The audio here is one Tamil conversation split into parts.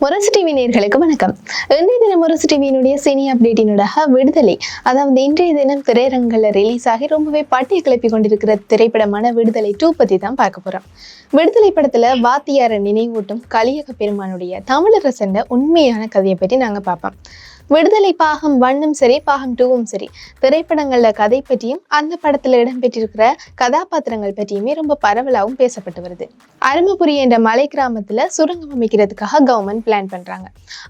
முரசு டிவி நேர்களுக்கு வணக்கம். இன்றைய தினம் முரசு டிவியினுடைய சினி அப்டேட்டினுடைய விடுதலை அதாவது இன்றைய தினம் திரையரங்கில் ரிலீஸ் ஆகி ரொம்பவே பட்டியை கிளப்பி கொண்டிருக்கிற திரைப்படமான விடுதலை டூ பற்றி தான் பார்க்க போகிறோம் விடுதலை படத்தில் வாத்தியாரை நினைவூட்டும் கலியக பெருமானுடைய தமிழரசன் உண்மையான கதையை பற்றி நாங்கள் பார்ப்போம். விடுதலை பாகம் ஒன்னும் சரி பாகம் டூவும் சரி. திரைப்படங்களில் கதை பற்றியும் அந்த படத்தில் இடம்பெற்றிருக்கிற கதாபாத்திரங்கள் பற்றியுமே ரொம்ப பரவலாகவும் பேசப்பட்டு வருது. அருமபுரி என்ற மலை கிராமத்தில் சுரங்கம் அமைக்கிறதுக்காக கவர்மெண்ட் பிளான் பண்ணுறாங்க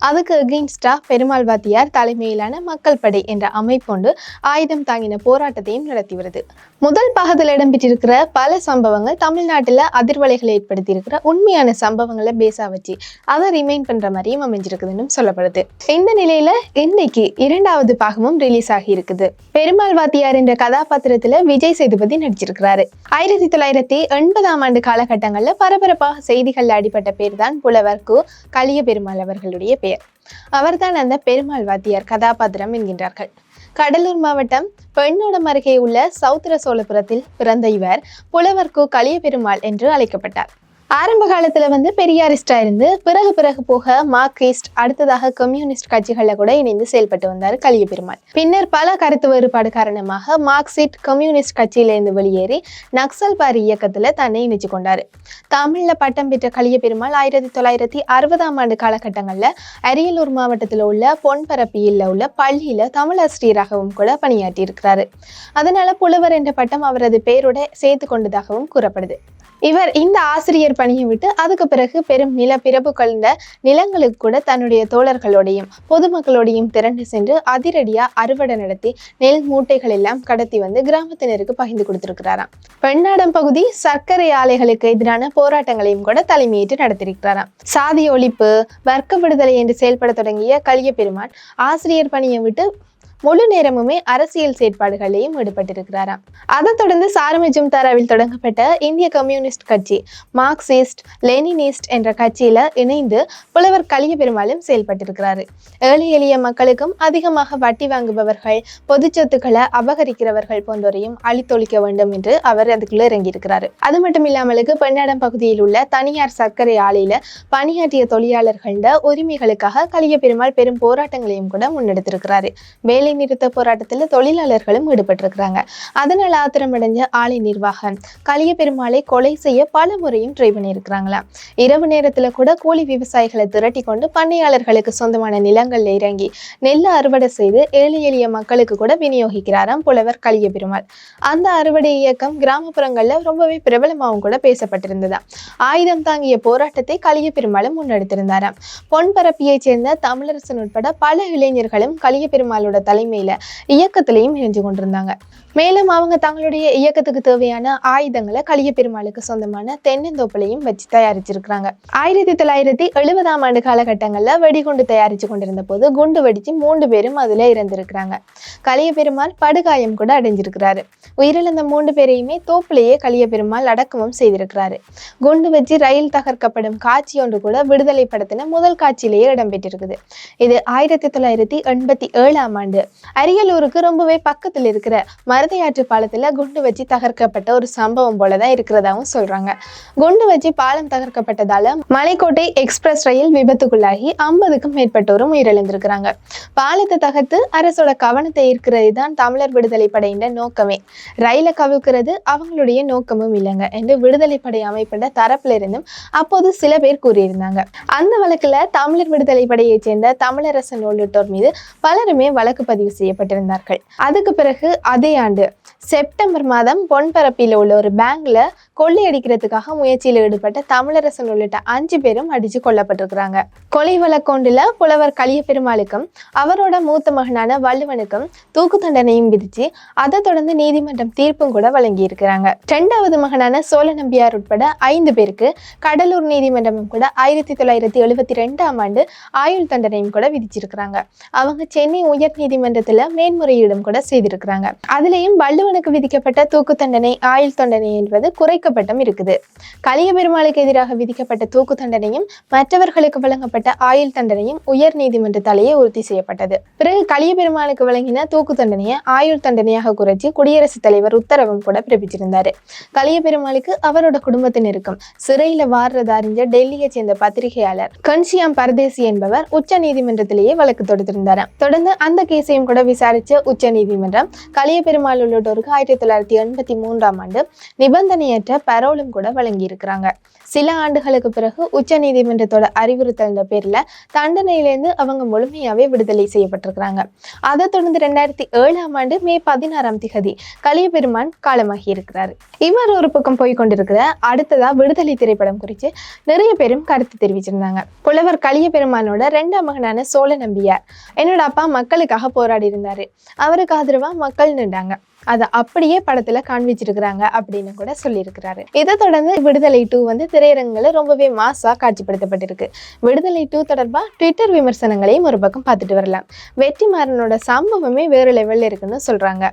அதுக்கு அகெயின்ஸ்டாக பெருமாள் வாத்தியார் தலைமையிலான மக்கள் படை என்ற அமைப்பொண்டு ஆயுதம் தாங்கின போராட்டத்தையும் நடத்தி வருது. முதல் பாகத்தில் இடம்பெற்றிருக்கிற பல சம்பவங்கள் தமிழ்நாட்டில் அதிர்வலைகளை ஏற்படுத்தி இருக்கிற உண்மையான சம்பவங்களை பேசா வச்சு அதை ரிமைண்ட் பண்ணுற மாதிரியும் அமைஞ்சிருக்குதுன்னு சொல்லப்படுது. இந்த நிலையில் இன்னைக்கு இரண்டாவது பாகமும் ரிலீஸ் ஆகி இருக்குது பெருமாள் வாத்தியார் என்ற கதாபாத்திரத்துல விஜய் சேதுபதி நடிச்சிருக்கிறாரு. ஆயிரத்தி தொள்ளாயிரத்தி எண்பதாம் ஆண்டு காலகட்டங்கள்ல பரபரப்பாக செய்திகள்ல அடிப்பட்ட பேர் தான் புலவர் கு கலிய பெருமாள் அவர்களுடைய பெயர். அவர்தான் அந்த பெருமாள் வாத்தியார் கதாபாத்திரம் என்கின்றார்கள். கடலூர் மாவட்டம் பெண்ணோடம் அருகே உள்ள சௌத்திர சோழபுரத்தில் பிறந்த இவர் புலவர் கு கலிய பெருமாள் என்று அழைக்கப்பட்டார். ஆரம்ப காலத்துல வந்து பெரியாரிஸ்டா இருந்து பிறகு பிறகு போக மார்க்சிஸ்ட் அடுத்ததாக கம்யூனிஸ்ட் கட்சிகள்ல கூட இணைந்து செயல்பட்டு வந்தார் கலிய பெருமாள் பின்னர் பல கருத்து வேறுபாடு காரணமாக மார்க்சிஸ்ட் கம்யூனிஸ்ட் கட்சியிலிருந்து வெளியேறி நக்சல் பாரி இயக்கத்துல தன்னை இணைச்சு கொண்டாரு. தமிழ்ல பட்டம் பெற்ற கலிய பெருமாள் ஆயிரத்தி தொள்ளாயிரத்தி அறுபதாம் ஆண்டு காலகட்டங்கள்ல அரியலூர் மாவட்டத்தில் உள்ள பொன்பரப்பியில் உள்ள பள்ளியில தமிழாசிரியராகவும் கூட பணியாற்றி இருக்கிறாரு அதனால புலவர் என்ற பட்டம் அவரது பெயரோட சேர்த்து கொண்டதாகவும் கூறப்படுது. இவர் இந்த ஆசிரியர் பணியை விட்டு அதுக்கு பிறகு பெரும் நில பிறப்பு கொண்ட நிலங்களுக்கு கூட தன்னுடைய தோழர்களோடையும் பொதுமக்களோடையும் திரண்டு சென்று அதிரடியா அறுவடை நடத்தி நெல் மூட்டைகள் எல்லாம் கடத்தி வந்து கிராமத்தினருக்கு பகிர்ந்து கொடுத்திருக்கிறாராம். பெண்ணாடம் பகுதி சர்க்கரை ஆலைகளுக்கு எதிரான போராட்டங்களையும் கூட தலைமையேற்று நடத்தியிருக்கிறாராம். சாதி ஒழிப்பு வர்க்க விடுதலை என்று செயல்பட தொடங்கிய கலிய பெருமான் ஆசிரியர் பணியை விட்டு முழு நேரமுமே அரசியல் செயற்பாடுகளையும் ஈடுபட்டிருக்கிறாராம். அதைத் தொடர்ந்து சாரமஜும் ஜும்தாராவில் தொடங்கப்பட்ட இந்திய கம்யூனிஸ்ட் கட்சி மார்க்சிஸ்ட் லெனினிஸ்ட் என்ற கட்சியில இணைந்து புலவர் கலிய பெருமாளும் செயல்பட்டிருக்கிறாரு. ஏழை எளிய மக்களுக்கும் அதிகமாக வட்டி வாங்குபவர்கள் பொது சொத்துக்களை அபகரிக்கிறவர்கள் போன்றோரையும் அழித்தொழிக்க வேண்டும் என்று அவர் அதுக்குள்ள இறங்கியிருக்கிறாரு. அது மட்டும் இல்லாமலுக்கு பெண்ணாடம் பகுதியில் உள்ள தனியார் சர்க்கரை ஆலையில பணியாற்றிய தொழிலாளர்கள உரிமைகளுக்காக கலிய பெருமாள் பெரும் போராட்டங்களையும் கூட முன்னெடுத்திருக்கிறாரு. வேலை நிறுத்த போராட்டத்தில் தொழிலாளர்களும் ஈடுபட்டிருக்கிறாங்க. அதனால் ஆத்திரமடைஞ்ச ஆலை நிர்வாகம் கலிய பெருமாளை கொலை செய்ய பல முறையும் ட்ரை பண்ணியிருக்கிறாங்களாம் இரவு நேரத்துல கூட கூலி விவசாயிகளை திரட்டி கொண்டு பண்ணையாளர்களுக்கு சொந்தமான நிலங்களில் இறங்கி நெல் அறுவடை செய்து ஏழை எளிய மக்களுக்கு கூட விநியோகிக்கிறாராம் புலவர் கலிய பெருமாள். அந்த அறுவடை இயக்கம் கிராமப்புறங்கள்ல ரொம்பவே பிரபலமாகவும் கூட பேசப்பட்டிருந்ததா? ஆயுதம் தாங்கிய போராட்டத்தை கலிய பெருமாளும் முன்னெடுத்திருந்தாராம். பொன்பரப்பியைச் சேர்ந்த தமிழரசன் உட்பட பல இளைஞர்களும் கலிய பெருமாளோட தலைமையில இயக்கத்திலையும் இணைஞ்சு கொண்டிருந்தாங்க. மேலும் அவங்க தங்களுடைய இயக்கத்துக்கு தேவையான ஆயுதங்களை கலிய பெருமாளுக்கு சொந்தமான தென்னந்தோப்பிலையும் வச்சு தயாரிச்சிருக்கிறாங்க. ஆயிரத்தி தொள்ளாயிரத்தி எழுபதாம் ஆண்டு காலகட்டங்களில் வெடிகுண்டு தயாரிச்சு கொண்டிருந்த போது குண்டு வெடிச்சு மூன்று பேரும் அதுல இறந்திருக்கிறாங்க. கலிய பெருமாள் படுகாயம் கூட அடைஞ்சிருக்கிறாரு. உயிரிழந்த மூன்று பேரையுமே தோப்புலேயே கலிய பெருமாள் அடக்கமும் செய்திருக்கிறாரு. குண்டு வச்சு ரயில் தகர்க்கப்படும் காட்சி ஒன்று கூட விடுதலை படத்தின முதல் காட்சியிலேயே இடம்பெற்றிருக்குது. இது ஆயிரத்தி தொள்ளாயிரத்தி எண்பத்தி ஏழாம் ஆண்டு அரியலூருக்கு ரொம்பவே பக்கத்தில் இருக்கிற மருதையாற்று பாலத்துல குண்டு வச்சு தகர்க்கப்பட்ட ஒரு சம்பவம் போலதான் இருக்கிறதாவும் சொல்றாங்க. குண்டு வச்சு பாலம் தகர்க்கப்பட்டதால மலைக்கோட்டை எக்ஸ்பிரஸ் ரயில் விபத்துக்குள்ளாகி ஐம்பதுக்கும் மேற்பட்டோரும் உயிரிழந்திருக்கிறாங்க. பாலத்தை தகர்த்து அரசோட கவனத்தை ஈர்க்கிறது தான் தமிழர் விடுதலை படையின் நோக்கமே. ரயிலை கவிழ்க்கிறது அவங்களுடைய நோக்கமும் இல்லைங்க என்று விடுதலை படை அமைப்பிட தரப்புல இருந்தும் அப்போது சில பேர் கூறியிருந்தாங்க. அந்த வழக்குல தமிழர் விடுதலை படையைச் சேர்ந்த தமிழரசன் உள்ளிட்டோர் மீது பலருமே வழக்கு பதிவு செய்யப்பட்டிருந்தார்கள். அதுக்கு பிறகு அதே ஆண்டு செப்டம்பர் மாதம் பொன்பரப்பில் உள்ள ஒரு பேங்க்ல கொள்ளையடிக்கிறதுக்காக முயற்சியில் ஈடுபட்ட தமிழரசன் உள்ளிட்ட அஞ்சு பேரும் அடிச்சு கொல்லப்பட்டிருக்கிறாங்க. கொலை வழக்கொண்டுல புலவர் கலிய பெருமாளுக்கும் அவரோட மூத்த மகனான வள்ளுவனுக்கும் தூக்கு தண்டனையும் விதிச்சு அதை தொடர்ந்து நீதிமன்றம் தீர்ப்பும் கூட வழங்கி இருக்கிறாங்க ரெண்டாவது மகனான சோழ நம்பியார் உட்பட ஐந்து பேருக்கு கடலூர் நீதிமன்றமும் கூட ஆயிரத்தி தொள்ளாயிரத்தி எழுபத்தி ரெண்டாம் ஆண்டு ஆயுள் தண்டனையும் கூட விதிச்சிருக்கிறாங்க. அவங்க சென்னை உயர் நீதிமன்ற நீதிமன்றத்தில் மேன்முறையீடும் கூட செய்திருக்கிறாங்க. அதுலேயும் வள்ளுவனுக்கு விதிக்கப்பட்ட தூக்கு தண்டனை ஆயுள் தண்டனை என்பது குறைக்கப்பட்டும் இருக்குது. கலிய பெருமாளுக்கு எதிராக விதிக்கப்பட்ட தூக்கு தண்டனையும் மற்றவர்களுக்கு வழங்கப்பட்ட ஆயுள் தண்டனையும் உயர் நீதிமன்றத்தாலேயே உறுதி செய்யப்பட்டது. பிறகு கலிய பெருமாளுக்கு வழங்கின தூக்கு தண்டனையை ஆயுள் தண்டனையாக குறைச்சி குடியரசுத் தலைவர் உத்தரவும் கூட பிறப்பிச்சிருந்தாரு. கலிய பெருமாளுக்கு அவரோட குடும்பத்தினருக்கும் சிறையில வாடுறத அறிஞ்ச டெல்லியை சேர்ந்த பத்திரிகையாளர் கன்ஷியாம் பரதேசி என்பவர் உச்ச நீதிமன்றத்திலேயே வழக்கு தொடுத்திருந்தார் தொடர்ந்து அந்த கேஸையும் கூட விசாரிச்ச உச்ச நீதிமன்றம் கலிய பெருமாள் உள்ளிட்டோருக்கு ஆயிரத்தி தொள்ளாயிரத்தி எண்பத்தி மூன்றாம் ஆண்டு நிபந்தனையற்ற பரோலும் கூட வழங்கியிருக்கிறாங்க சில ஆண்டுகளுக்கு பிறகு உச்ச நீதிமன்றத்தோட அறிவுறுத்தல் பேர்ல தண்டனையிலேருந்து அவங்க முழுமையாவே விடுதலை செய்யப்பட்டிருக்கிறாங்க அதை தொடர்ந்து ரெண்டாயிரத்தி ஏழாம் ஆண்டு மே பதினாறாம் திகதி கலிய பெருமான் காலமாகி இருக்கிறாரு இவர் ஒரு பக்கம் போய் கொண்டிருக்கிற அடுத்ததா விடுதலை திரைப்படம் குறித்து நிறைய பேரும் கருத்து தெரிவிச்சிருந்தாங்க புலவர் கலிய பெருமானோட ரெண்டாம் மகனான சோழ நம்பியார் என்னோட அப்பா மக்களுக்காக போராடி இருந்தாரு அவருக்கு ஆதரவா மக்கள் நின்றாங்க. அதை அப்படியே படத்துல காண்பிச்சிருக்கிறாங்க அப்படின்னு கூட சொல்லியிருக்கிறாரு. இதை தொடர்ந்து விடுதலை டூ வந்து திரையரங்குல ரொம்பவே மாசா காட்சிப்படுத்தப்பட்டிருக்கு. விடுதலை டூ தொடர்பா ட்விட்டர் விமர்சனங்களையும் ஒரு பக்கம் பார்த்துட்டு வரலாம். வெற்றிமாறனோட சம்பவமே வேறு லெவல்ல இருக்குன்னு சொல்றாங்க.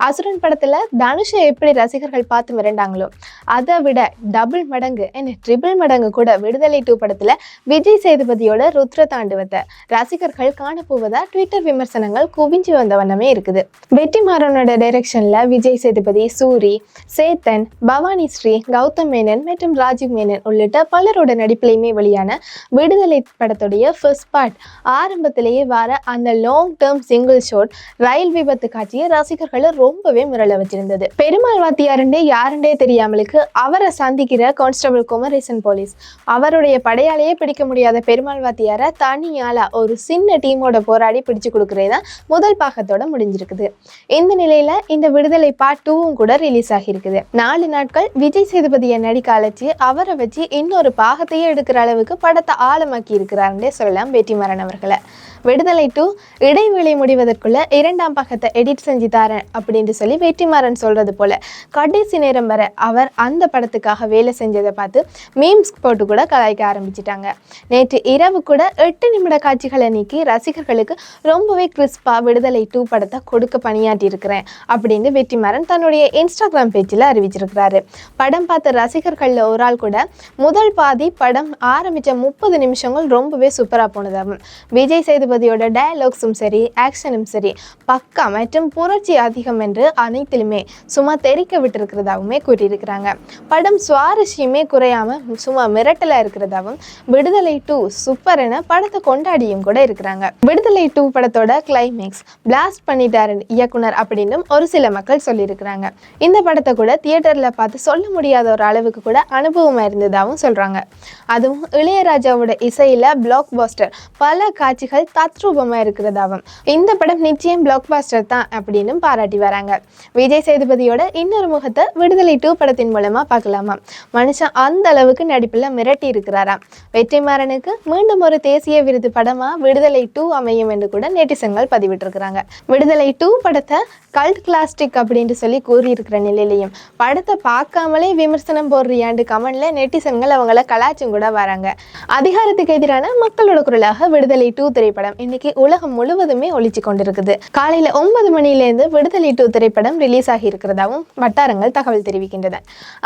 அசுரன் படத்தில் தனுஷை எப்படி ரசிகர்கள் பார்த்து மிரண்டாங்களோ அதை விட டபுள் மடங்கு என்ன ட்ரிபிள் மடங்கு கூட விடுதலை டூ படத்தில் விஜய் சேதுபதியோட ருத்ர தாண்டுவத்தை ரசிகர்கள் காணப்போவதா ட்விட்டர் விமர்சனங்கள் குவிஞ்சு வந்த வண்ணமே இருக்குது. வெற்றிமாறனோட டைரக்ஷனில் விஜய் சேதுபதி சூரி சேத்தன் பவானி ஸ்ரீ கௌதம் மேனன் மற்றும் ராஜீவ் மேனன் உள்ளிட்ட பலரோட நடிப்பிலையுமே வெளியான விடுதலை படத்துடைய ஃபர்ஸ்ட் பார்ட் ஆரம்பத்திலேயே வர அந்த லாங் டேர்ம் சிங்கிள் ஷோட் ரயில் விபத்து காட்சியை ரசிகர்களை ரொம்பவே முரள வச்சிருந்தது. பெருமாள் வாத்தியாருண்டே யாருண்டே தெரியாமலுக்கு அவரை சந்திக்கிற கான்ஸ்டபிள் குமரேசன் போலீஸ் அவருடைய படையாலேயே பிடிக்க முடியாத பெருமாள் வாத்தியாரை தனியாளா ஒரு சின்ன டீமோட போராடி பிடிச்சு கொடுக்கறே தான் முதல் பாகத்தோட முடிஞ்சிருக்குது. இந்த நிலையில இந்த விடுதலை பார்ட் டூவும் கூட ரிலீஸ் ஆகியிருக்குது. நாலு நாட்கள் விஜய் சேதுபதியை நடிக்க அழைச்சி அவரை வச்சு இன்னொரு பாகத்தையே எடுக்கிற அளவுக்கு படத்தை ஆழமாக்கி இருக்கிறாருன்னே சொல்லலாம் வெற்றிமாறன் அவர்களை விடுதலை டூ இடைவேளை முடிவதற்குள்ள இரண்டாம் பக்கத்தை எடிட் செஞ்சு தரேன் அப்படின்னு சொல்லி வெற்றிமாறன் சொல்றது போல கடைசி நேரம் வரை அவர் அந்த படத்துக்காக வேலை செஞ்சதை பார்த்து மீம்ஸ் போட்டு கூட கலாய்க்க ஆரம்பிச்சிட்டாங்க. நேற்று இரவு கூட எட்டு நிமிட காட்சிகளை நீக்கி ரசிகர்களுக்கு ரொம்பவே கிறிஸ்பா விடுதலை டூ படத்தை கொடுக்க பணியாற்றி இருக்கிறேன் அப்படின்னு வெற்றிமாறன் தன்னுடைய இன்ஸ்டாகிராம் பேஜில் அறிவிச்சிருக்கிறாரு. படம் பார்த்த ரசிகர்களில் ஒரு ஆள் கூட முதல் பாதி படம் ஆரம்பித்த முப்பது நிமிஷங்கள் ரொம்பவே சூப்பராக போனதாகும் விஜய் சேது தளபதியோட டயலாக்ஸும் சரி ஆக்ஷனும் சரி பக்கா மற்றும் புரட்சி அதிகம் என்று அனைத்திலுமே சும்மா தெரிக்க விட்டிருக்கிறதாகவுமே கூறியிருக்கிறாங்க. படம் சுவாரஸ்யமே குறையாமல் சும்மா மிரட்டல இருக்கிறதாகவும் விடுதலை டூ சூப்பர் என படத்தை கொண்டாடியும் கூட இருக்கிறாங்க. விடுதலை டூ படத்தோட கிளைமேக்ஸ் பிளாஸ்ட் பண்ணிட்டாரு இயக்குனர் அப்படின்னும் ஒரு சில மக்கள் சொல்லியிருக்கிறாங்க. இந்த படத்தை கூட தியேட்டரில் பார்த்து சொல்ல முடியாத ஒரு அளவுக்கு கூட அனுபவமாக இருந்ததாகவும் சொல்கிறாங்க அதுவும் இளையராஜாவோட இசையில் பிளாக் பாஸ்டர் பல காட்சிகள் தத்ரூபமா இருக்கிறதாவும். இந்த படம் நிச்சயம் பிளாக் பாஸ்டர் தான் அப்படின்னு பாராட்டி வராங்க. விஜய் சேதுபதியோட இன்னொரு முகத்தை விடுதலை டூ படத்தின் மூலமாக பார்க்கலாமா? மனுஷன் அந்த அளவுக்கு நடிப்பில் மிரட்டி இருக்கிறாராம் வெற்றிமாறனுக்கு மீண்டும் ஒரு தேசிய விருது படமாக விடுதலை டூ அமையும் என்று கூட நெட்டிசன்கள் பதிவிட்டிருக்கிறாங்க. விடுதலை டூ படத்தை கல்ட் கிளாஸ்டிக் அப்படின்ட்டு சொல்லி கூறியிருக்கிற நிலையிலையும் படத்தை பார்க்காமலே விமர்சனம் போடுறியாண்டு கமெண்ட்ல நெட்டிசன்கள் அவங்கள கலாச்சும் கூட வராங்க. அதிகாரத்துக்கு எதிரான மக்களோட குரலாக விடுதலை டூ திரைப்படம் இன்னைக்கு உலகம் முழுவதுமே ஒழிச்சு கொண்டிருக்குது. காலையில ஒன்பது மணிலேருந்து விடுதலை டூ திரைப்படம் ரிலீஸ் ஆகி இருக்கிறதாவும் வட்டாரங்கள் தகவல் தெரிவிக்கின்றன.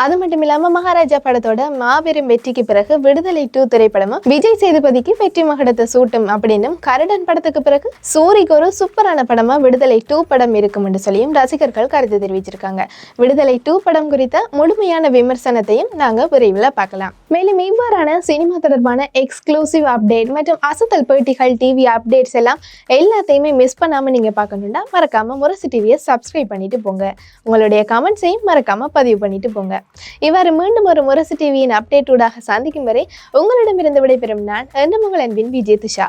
அது மட்டும் இல்லாம மகாராஜா படத்தோட மாபெரும் வெற்றிக்கு பிறகு விடுதலை டூ திரைப்படமும் விஜய் சேதுபதிக்கு வெற்றி மகடத்தை சூட்டும் அப்படின்னும் கரடன் படத்துக்கு பிறகு சூரிக்கு ஒரு சூப்பரான படமா விடுதலை டூ படம் இருக்கும் என்று சொல்லியும் ரசிகர்கள் கருத்து தெரிவிச்சிருக்காங்க. விடுதலை டூ படம் குறித்த முழுமையான விமர்சனத்தையும் நாங்க விரைவில் பார்க்கலாம். மேலும் இவ்வாறான சினிமா தொடர்பான எக்ஸ்க்ளூசிவ் அப்டேட் மற்றும் அசத்தல் பேட்டிகள் டிவி அப்டேட்ஸ் எல்லாம் எல்லாத்தையுமே மிஸ் பண்ணாம நீங்க பார்க்கணுன்னா மறக்காமல் முரசு டிவியை சப்ஸ்கிரைப் பண்ணிட்டு போங்க. உங்களுடைய கமெண்ட்ஸையும் மறக்காம பதிவு பண்ணிட்டு போங்க. இவ்வாறு மீண்டும் ஒரு முரசு டிவியின் அப்டேட் ஊடாக சந்திக்கும் வரை உங்களிடமிருந்து விடைபெறும் நான் என்று உங்கள் அன்பின் விஜய் துஷா.